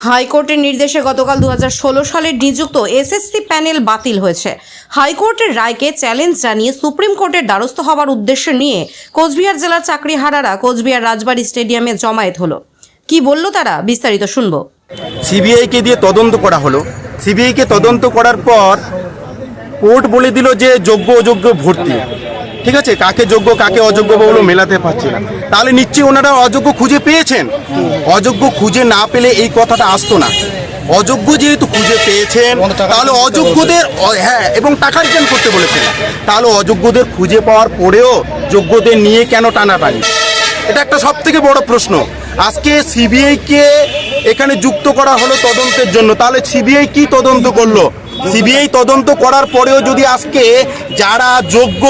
হাইকোর্টের নির্দেশে গতকাল দু হাজার ষোলো সালে নিযুক্ত এসএসসি প্যানেল বাতিল হয়েছে। হাইকোর্টের রায়কে চ্যালেঞ্জ জানিয়ে সুপ্রিম কোর্টের দ্বারস্থ হওয়ার উদ্দেশ্য নিয়ে কোচবিহার জেলার চাকরিহারারা কোচবিহার রাজবাড়ী স্টেডিয়ামে জমায়েত হলো। কি বলল তারা? বিস্তারিত শুনব। সিবিআইকে দিয়ে তদন্ত করা হলো। সিবিআইকে তদন্ত করার পর কোর্ট বলে দিল যে যোগ্য অযোগ্য ভর্তি। ঠিক আছে? কাকে যোগ্য, কাকে অযোগ্য বলে মেলাতে পারছে না। তাহলে নিশ্চয়ই ওনারা অযোগ্য খুঁজে পেয়েছেন। অযোগ্য খুঁজে না পেলে এই কথাটা আসতো না। অযোগ্য যেহেতু খুঁজে পেয়েছেন, তাহলে অযোগ্যদের হ্যাঁ এবং টাকা রিটার্ন করতে বলেছেন। তাহলে অযোগ্যদের খুঁজে পাওয়ার পরেও যোগ্যদের নিয়ে কেন টানাটানি? এটা একটা সব থেকে বড় প্রশ্ন। আজকে সিবিআইকে এখানে যুক্ত করা হলো তদন্তের জন্য। তাহলে সিবিআই কি তদন্ত করল? সিবিআই তদন্ত করার পরেও যদি আজকে যারা যোগ্য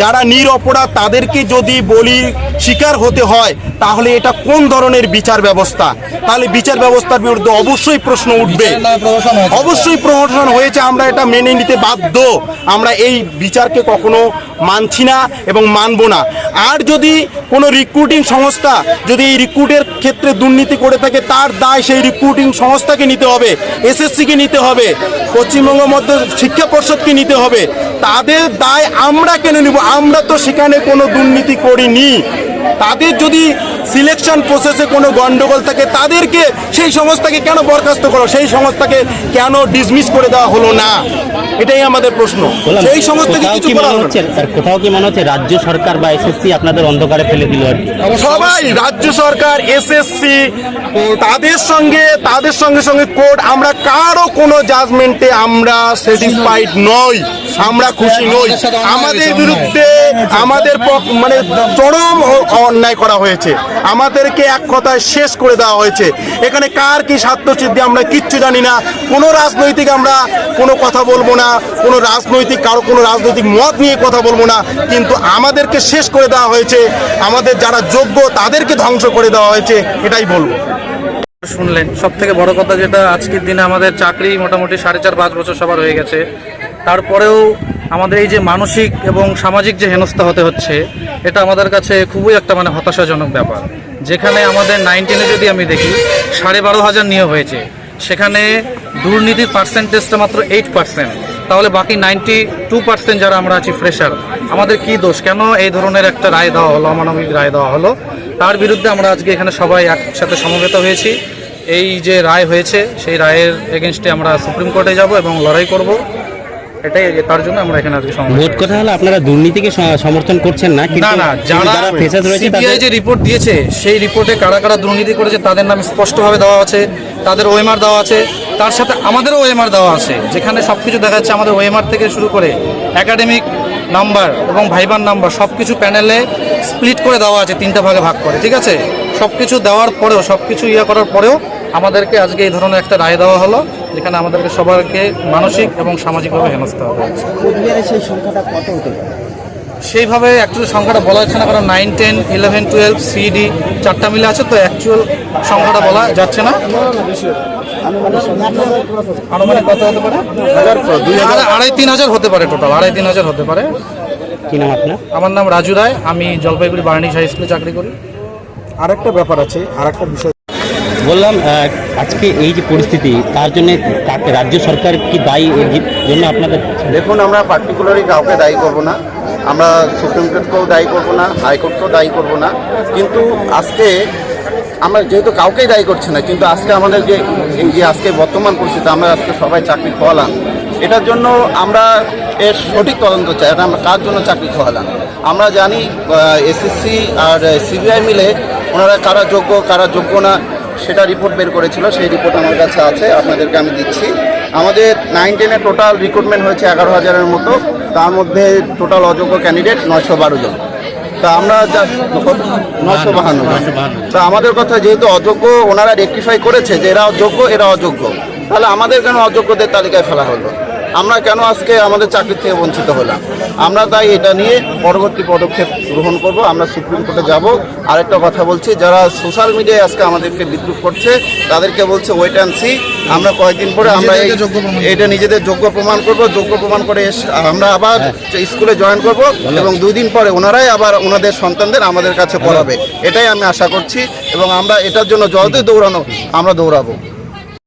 যারা নিরপরাধ তাদেরকে যদি বলি শিকার হতে হয় তাহলে এটা কোন ধরনের বিচার ব্যবস্থা? তাহলে বিচার ব্যবস্থার বিরুদ্ধে অবশ্যই প্রশ্ন উঠবে। অবশ্যই প্রহসন হয়েছে আমরা এটা মেনে নিতে বাধ্য। আমরা এই বিচারকে কখনো মানছি না এবং মানব না। আর যদি কোনো রিক্রুটিং সংস্থা যদি এই রিক্রুটের ক্ষেত্রে দুর্নীতি করে থাকে তার দায় সেই রিক্রুটিং সংস্থাকে নিতে হবে এসএসসিকে নিতে হবে পশ্চিমবঙ্গ মধ্য শিক্ষা পর্ষদকে নিতে হবে। তাদের দায় আমরা কেন নিব? আমরা তো সেখানে কোনো দুর্নীতি করিনি। তাদের যদি সিলেকশন প্রসেসে কোনো গন্ডগোল থাকে তাদেরকে সেই সংস্থাকে কেন বরখাস্ত করো? সেই সংস্থাকে কেন ডিসমিস করে দেওয়া হলো না? এটাই আমাদের প্রশ্ন। সেই সংস্থাকে কিছু করা। হচ্ছে আর কোথাও কি মনে হচ্ছে রাজ্য সরকার বা এসএসসি আপনাদের অন্ধকারে ফেলে দিল আর সবাই রাজ্য সরকার এসএসসি তাদের সঙ্গে তাদের সঙ্গে সঙ্গে কোর্ট আমরা কারও কোনো জাজমেন্টে আমরা স্যাটিসফাইড নই। আমরা খুশি নই। আমাদের বিরুদ্ধে আমাদের মানে চরম অন্যায় করা হয়েছে। আমাদেরকে এক কথায় শেষ করে দেওয়া হয়েছে। এখানে কার কি স্বার্থসিদ্ধি আমরা কিচ্ছু জানি না। কোনো রাজনৈতিক আমরা কোনো কথা বলব না। কোনো রাজনৈতিক কারও কোনো রাজনৈতিক মত নিয়ে কথা বলব না। কিন্তু আমাদেরকে শেষ করে দেওয়া হয়েছে। আমাদের যারা যোগ্য তাদেরকে ধ্বংস করে দেওয়া হয়েছে, এটাই বলব। শুনলেন। সব থেকে বড় কথা যেটা, আজকের দিনে আমাদের চাকরি মোটামুটি সাড়ে চার পাঁচ বছর সবার হয়ে গেছে। তারপরেও আমাদের এই যে মানসিক এবং সামাজিক যে হেনস্থা হতে হচ্ছে, এটা আমাদের কাছে খুবই একটা মানে হতাশাজনক ব্যাপার। যেখানে আমাদের নাইনটিনে যদি আমি দেখি, সাড়ে বারো হাজার নিয়োগ হয়েছে। সেখানে দুর্নীতির পার্সেন্টেজটা মাত্র এইট পার্সেন্ট তাহলে বাকি নাইনটি টু পার্সেন্ট যারা আমরা আছি ফ্রেশার আমাদের কি দোষ? কেন এই ধরনের একটা রায় দেওয়া হলো, অমানবিক রায় দেওয়া হলো? তার বিরুদ্ধে আমরা আজকে এখানে সবাই একসাথে সমবেত হয়েছি। এই যে রায় হয়েছে, সেই রায়ের এগেনস্টে আমরা সুপ্রিম কোর্টে যাব এবং লড়াই করব। এটাই তার জন্য আমরা এখানে আজকে সমবেত মোট। কথা হলো আপনারা দুর্নীতিকে সমর্থন করছেন না কিন্তু না না যারা ফেসাদ রয়েছে সিবিআই যে রিপোর্ট দিয়েছে সেই রিপোর্টে কারা কারা দুর্নীতি করেছে তাদের নাম স্পষ্টভাবে দেওয়া আছে তাদের ওএমআর দেওয়া আছে তার সাথে আমাদেরও ওএমআর দেওয়া আছে যেখানে সব কিছু দেখা যাচ্ছে আমাদের ওএমআর থেকে শুরু করে একাডেমিক নাম্বার এবং ভাইবার নাম্বার সব কিছু প্যানেলে স্প্লিট করে দেওয়া আছে তিনটা ভাগে ভাগ করে ঠিক আছে সব কিছু দেওয়ার পরেও সব কিছু ইয়ে করার পরেও আমাদেরকে আজকে এই ধরনের একটা রায় দেওয়া হলো যেখানে আমাদেরকে সবাইকে মানসিক এবং সামাজিকভাবে হেনস্থা হবে সেইভাবে অ্যাকচুয়াল সংখ্যাটা বলা যাচ্ছে না কারণ nine ten eleven twelve CD চারটা মিলে আছে তো অ্যাকচুয়াল সংখ্যাটা বলা যাচ্ছে না। আনুমানিক কত হতে পারে? আড়াই- আড়াই তিন হাজার হতে পারে টোটাল আড়াই তিন হাজার হতে পারে। কি নাম আপনার? আমার নাম রাজু রায় আমি জলপাইগুড়ি বার্নিশ হাই স্কুলে চাকরি করি। আরেকটা ব্যাপার আছে আরেকটা বিষয় বললাম আজকে এই যে পরিস্থিতি, তার জন্য রাজ্য সরকার কি দায়ী এর জন্য আপনাদের? দেখুন, আমরা পার্টিকুলারলি কাউকে দায়ী করব না। আমরা সুপ্রিম কোর্টকেও দায়ী করব না হাইকোর্টকেও দায়ী করব না। কিন্তু আজকে আমরা যেহেতু কাউকেই দায়ী করছি না, কিন্তু আজকে আমাদের যে, এই যে আজকে বর্তমান পরিস্থিতি, আমরা আজকে সবাই চাকরি খোয়ালাম। এটার জন্য আমরা এর সঠিক তদন্ত চাই, এটা আমরা কার জন্য চাকরি খোয়ালাম? আমরা জানি এসএসসি আর সিবিআই মিলে ওনারা কারা যোগ্য কারা যোগ্য না সেটা রিপোর্ট বের করেছিল সেই রিপোর্ট আমার কাছে আছে আপনাদেরকে আমি দিচ্ছি। আমাদের নাইন টেনে টোটাল রিক্রুটমেন্ট হয়েছে এগারো হাজারের মতো তার মধ্যে টোটাল অযোগ্য ক্যান্ডিডেট নয়শো বারো জন। তা আমরা নশো বাহান্ন তা আমাদের কথা যেহেতু অযোগ্য ওনারা রেকটিফাই করেছে যে এরা অযোগ্য এরা অযোগ্য। তাহলে আমাদের কেন অযোগ্যদের তালিকায় ফেলা হলো? আমরা কেন আজকে আমাদের চাকরি থেকে বঞ্চিত হলাম? আমরা তাই এটা নিয়ে পরবর্তী পদক্ষেপ গ্রহণ করব। আমরা সুপ্রিম কোর্টে যাব। আরেকটা কথা বলছি যারা সোশ্যাল মিডিয়ায় আজকে আমাদেরকে বিদ্রুপ করছে তাদেরকে বলছে ওয়েট অ্যান্ড সি আমরা কয়েকদিন পরে আমরা এই- এটা নিজেদের যোগ্য প্রমাণ করব। যোগ্য প্রমাণ করে এস- আমরা আবার স্কুলে জয়েন করব এবং দুই দিন পরে ওনারাই আবার ওনাদের সন্তানদের আমাদের কাছে পড়াবে। এটাই আমি আশা করছি এবং আমরা এটার জন্য যতই দৌড়ানো আমরা দৌড়াবো।